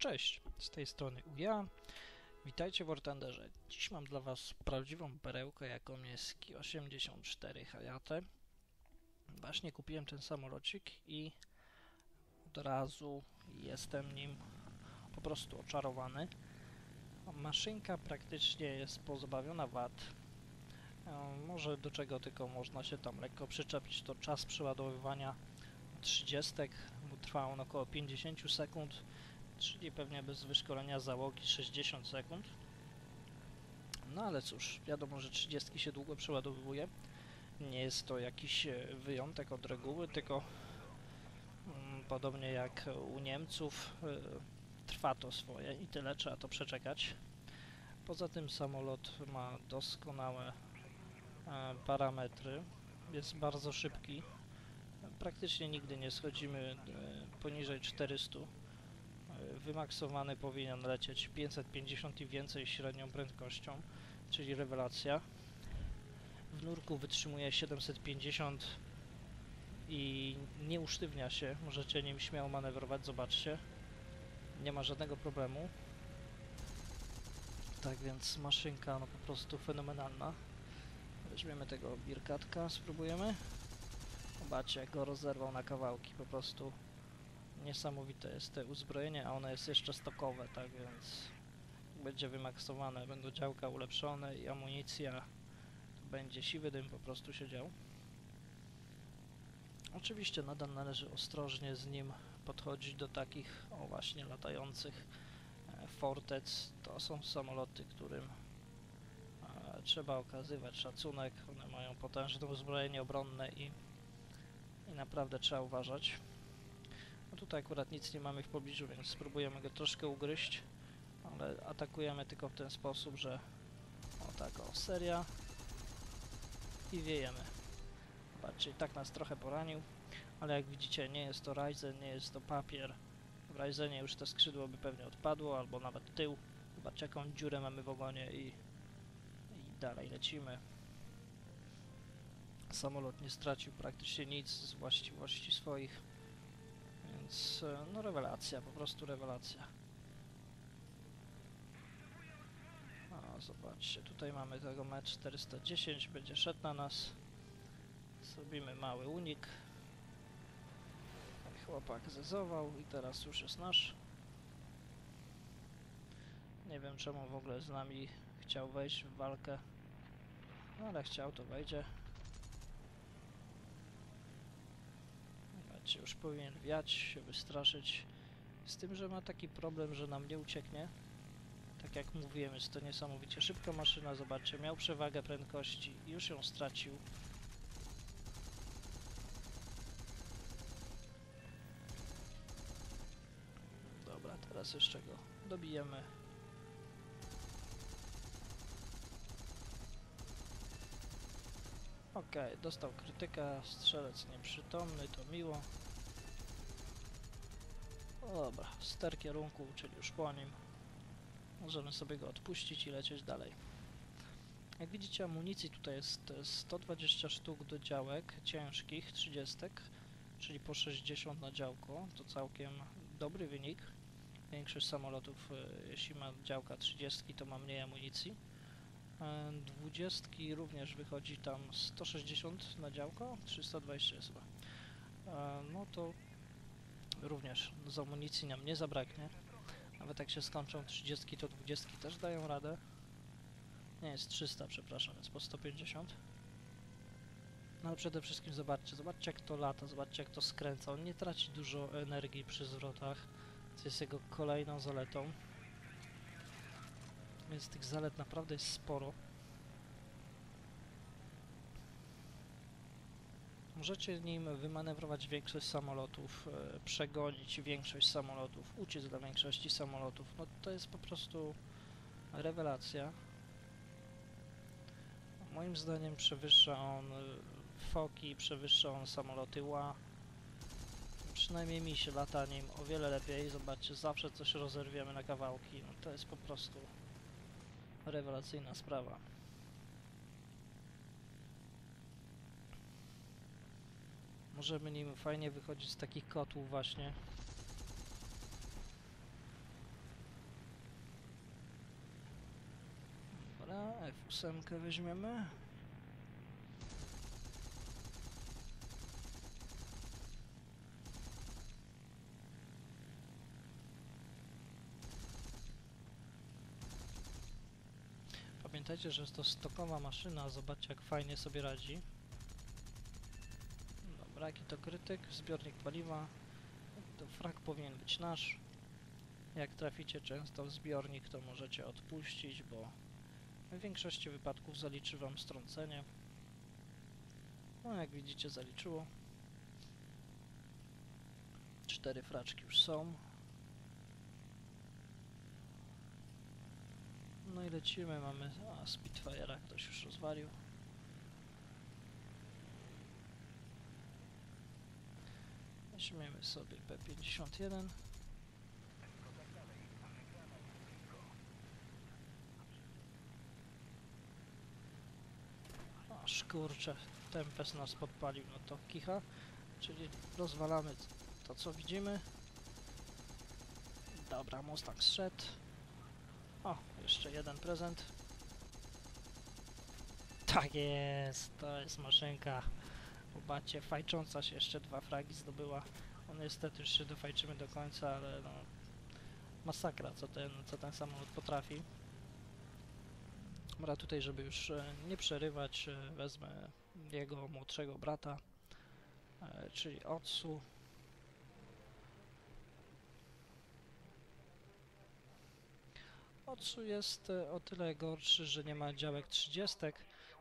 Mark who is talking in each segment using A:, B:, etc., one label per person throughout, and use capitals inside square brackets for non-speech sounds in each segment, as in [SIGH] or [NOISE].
A: Cześć, z tej strony Uja. Witajcie w. Dziś mam dla Was prawdziwą perełkę, jaką jest Ki-84 Hayate. Właśnie kupiłem ten samolocik i od razu jestem nim po prostu oczarowany. Maszynka praktycznie jest pozbawiona wad. E, Może do czego tylko można się tam lekko przyczepić, to czas przeładowywania 30 mu trwał on około 50 sekund, czyli pewnie bez wyszkolenia załogi 60 sekund. No ale cóż, wiadomo, że 30 się długo przeładowuje. Nie jest to jakiś e, wyjątek od reguły, tylko mm, podobnie jak u Niemców e, trwa to swoje i tyle trzeba to przeczekać. Poza tym samolot ma doskonałe e, parametry, jest bardzo szybki, praktycznie nigdy nie schodzimy e, poniżej 400. Wymaksowany powinien lecieć 550 i więcej średnią prędkością, czyli rewelacja. W nurku wytrzymuje 750 i nie usztywnia się. Możecie nim śmiało manewrować, zobaczcie. Nie ma żadnego problemu. Tak więc maszynka no po prostu fenomenalna. Weźmiemy tego birkatka, spróbujemy. Zobaczcie, go rozerwał na kawałki, po prostu niesamowite jest to uzbrojenie, a ono jest jeszcze stokowe, tak więc będzie wymaksowane, będą działka ulepszone i amunicja, będzie siwy dym po prostu siedział. Oczywiście nadal należy ostrożnie z nim podchodzić do takich, o właśnie, latających e, fortec. To są samoloty, którym e, trzeba okazywać szacunek, one mają potężne uzbrojenie obronne i i naprawdę trzeba uważać. No tutaj akurat nic nie mamy w pobliżu, więc spróbujemy go troszkę ugryźć, ale atakujemy tylko w ten sposób, że o tak o, seria i wiejemy. I tak nas trochę poranił, ale jak widzicie nie jest to Ryzen, nie jest to papier. W Ryzenie już to skrzydło by pewnie odpadło, albo nawet tył. Zobaczcie jaką dziurę mamy w ogonie i, i dalej lecimy samolot nie stracił praktycznie nic z właściwości swoich, więc e, no rewelacja, po prostu rewelacja. A, zobaczcie, tutaj mamy tego metr 410, będzie szedł na nas. Zrobimy mały unik. Chłopak zezował i teraz już jest nasz. Nie wiem czemu w ogóle z nami chciał wejść w walkę, no, ale chciał to wejdzie. Już powinien wiać, się wystraszyć. Z tym, że ma taki problem, że nam nie ucieknie. Tak jak mówiłem, jest to niesamowicie szybka maszyna. Zobaczcie, miał przewagę prędkości i już ją stracił. Dobra, teraz jeszcze go dobijemy. Okej, dostał krytyka, strzelec nieprzytomny, to miło. Dobra, ster kierunku, czyli już po nim. Możemy sobie go odpuścić i lecieć dalej. Jak widzicie amunicji tutaj jest 120 sztuk do działek ciężkich, 30, czyli po 60 na działko. To całkiem dobry wynik. Większość samolotów, e, jeśli ma działka 30, to ma mniej amunicji. 20 również wychodzi tam 160 na działko, 320 jest chyba. E, no to również z amunicji nam nie zabraknie. Nawet jak się skończą 30, to 20 też dają radę. Nie, jest 300, przepraszam, więc po 150. No ale przede wszystkim zobaczcie, zobaczcie jak to lata, zobaczcie jak to skręca. On nie traci dużo energii przy zwrotach, co jest jego kolejną zaletą więc tych zalet naprawdę jest sporo. Możecie nim wymanewrować większość samolotów, e, przegonić większość samolotów, uciec dla większości samolotów. No to jest po prostu rewelacja. Moim zdaniem przewyższa on e, foki, przewyższa on samoloty ła. Przynajmniej mi się lata nim o wiele lepiej. Zobaczcie, zawsze coś rozerwiemy na kawałki. No to jest po prostu rewelacyjna sprawa. Możemy nim fajnie wychodzić z takich kotłów właśnie. Dobra, F8 weźmiemy. Pamiętajcie, że jest to stokowa maszyna, zobaczcie jak fajnie sobie radzi. Dobra, jaki to krytyk, zbiornik paliwa. To frak powinien być nasz. Jak traficie często w zbiornik, to możecie odpuścić, bo w większości wypadków zaliczy Wam strącenie. No, jak widzicie, zaliczyło. Cztery fraczki już są. No i lecimy, mamy... A, Spitfire'a ktoś już rozwalił. Weźmiemy sobie P51. Aż kurczę, Tempest nas podpalił, no to kicha. Czyli rozwalamy to co widzimy. Dobra, Mustang zszedł. O, jeszcze jeden prezent. Tak jest, to jest maszynka. Zobaczcie, fajcząca się jeszcze dwa fragi zdobyła. No niestety już się dofajczymy do końca, ale no... Masakra, co ten, co ten samolot potrafi. Dobra, tutaj, żeby już e, nie przerywać, e, wezmę jego młodszego brata, e, czyli Otsu. Otsu jest e, o tyle gorszy, że nie ma działek 30.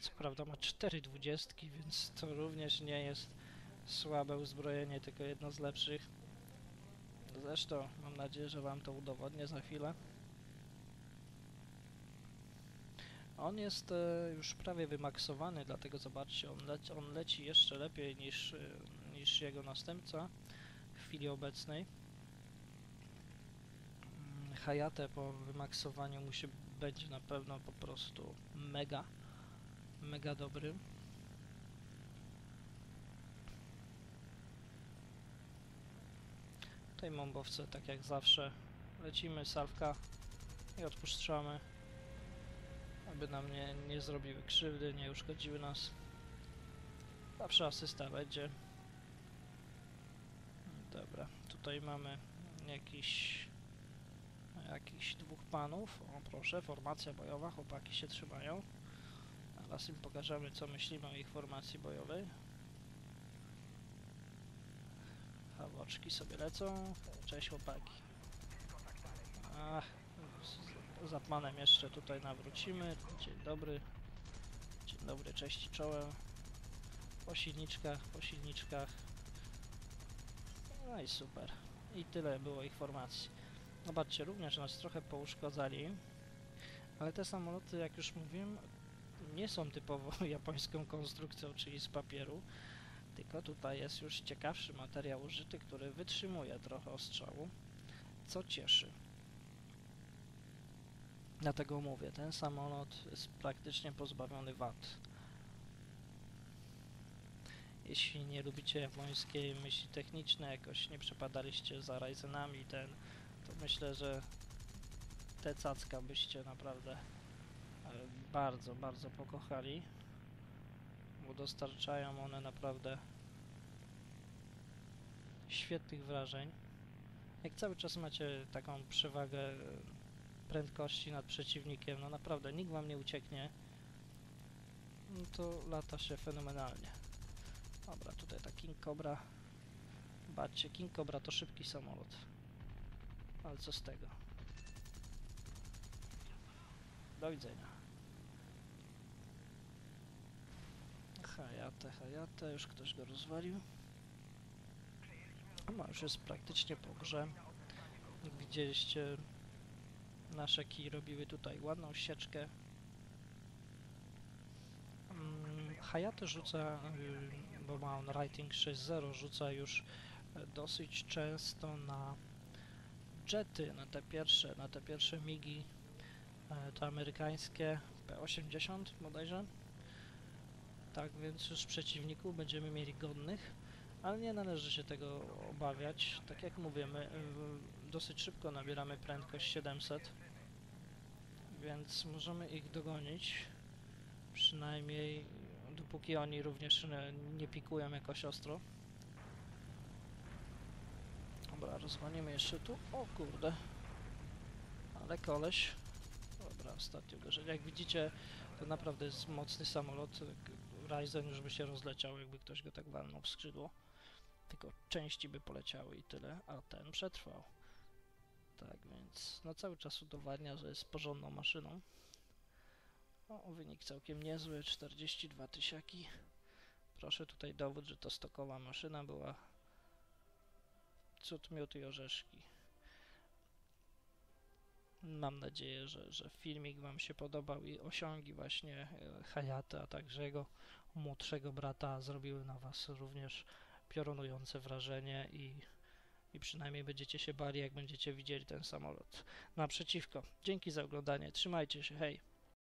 A: Co prawda ma 4 dwudziestki, więc to również nie jest słabe uzbrojenie, tylko jedno z lepszych. Zresztą mam nadzieję, że Wam to udowodnię za chwilę. On jest e, już prawie wymaksowany, dlatego zobaczcie, on, leci, on leci jeszcze lepiej niż, e, niż jego następca w chwili obecnej. Hayate po wymaksowaniu musi będzie na pewno po prostu mega, mega dobry. Tutaj mombowce, tak jak zawsze, lecimy, salwka i odpuszczamy aby nam nie, nie zrobiły krzywdy, nie uszkodziły nas. Zawsze asysta będzie. Dobra, tutaj mamy jakiś jakiś dwóch panów. O proszę, formacja bojowa, chłopaki się trzymają. Teraz im pokażemy co myślimy o ich formacji bojowej. Hawoczki sobie lecą. Cześć chłopaki. Ach, z Zapmanem jeszcze tutaj nawrócimy. Dzień dobry. Dzień dobry, cześć czołem. Po silniczkach, po silniczkach. No i super. I tyle było ich formacji. Zobaczcie, również nas trochę pouszkadzali. Ale te samoloty, jak już mówiłem, nie są typowo [LAUGHS] japońską konstrukcją, czyli z papieru. Tylko tutaj jest już ciekawszy materiał użyty, który wytrzymuje trochę ostrzału, co cieszy. Dlatego mówię, ten samolot jest praktycznie pozbawiony wad. Jeśli nie lubicie japońskiej myśli technicznej, jakoś nie przepadaliście za Ryzenami ten, myślę, że te cacka byście naprawdę e, bardzo, bardzo pokochali, bo dostarczają one naprawdę świetnych wrażeń. Jak cały czas macie taką przewagę prędkości nad przeciwnikiem, no naprawdę nikt wam nie ucieknie, no to lata się fenomenalnie. Dobra, tutaj ta King Cobra. Baczcie, King Cobra to szybki samolot. Ale co z tego? Do widzenia. Hayate, Hayate, już ktoś go rozwalił. No, już jest praktycznie po grze. Widzieliście nasze kij robiły tutaj ładną sieczkę. Mm, Hayato rzuca, y, bo ma on rating 6.0, rzuca już e, dosyć często na jety, na te pierwsze, na te pierwsze migi, e, te amerykańskie P-80 bodajże. Tak więc już przeciwników będziemy mieli godnych, ale nie należy się tego obawiać. Tak jak mówimy, dosyć szybko nabieramy prędkość 700 więc możemy ich dogonić. Przynajmniej dopóki oni również nie, nie pikują jakoś ostro. Dobra, rozwalimy jeszcze tu. O kurde. Ale koleś. Dobra, ostatnie uderzenie. Jak widzicie, to naprawdę jest mocny samolot. Ryzen już by się rozleciał, jakby ktoś go tak walnął w skrzydło. Tylko części by poleciały i tyle, a ten przetrwał. Tak więc, no cały czas udowadnia, że jest porządną maszyną. O, wynik całkiem niezły, 42 tysiaki. Proszę tutaj dowód, że to stokowa maszyna była. Cud, miód i orzeszki. Mam nadzieję, że, że filmik Wam się podobał i osiągi właśnie e, Hayata, a także jego młodszego brata zrobiły na Was również piorunujące wrażenie i, i przynajmniej będziecie się bali, jak będziecie widzieli ten samolot naprzeciwko. Dzięki za oglądanie, trzymajcie się, hej!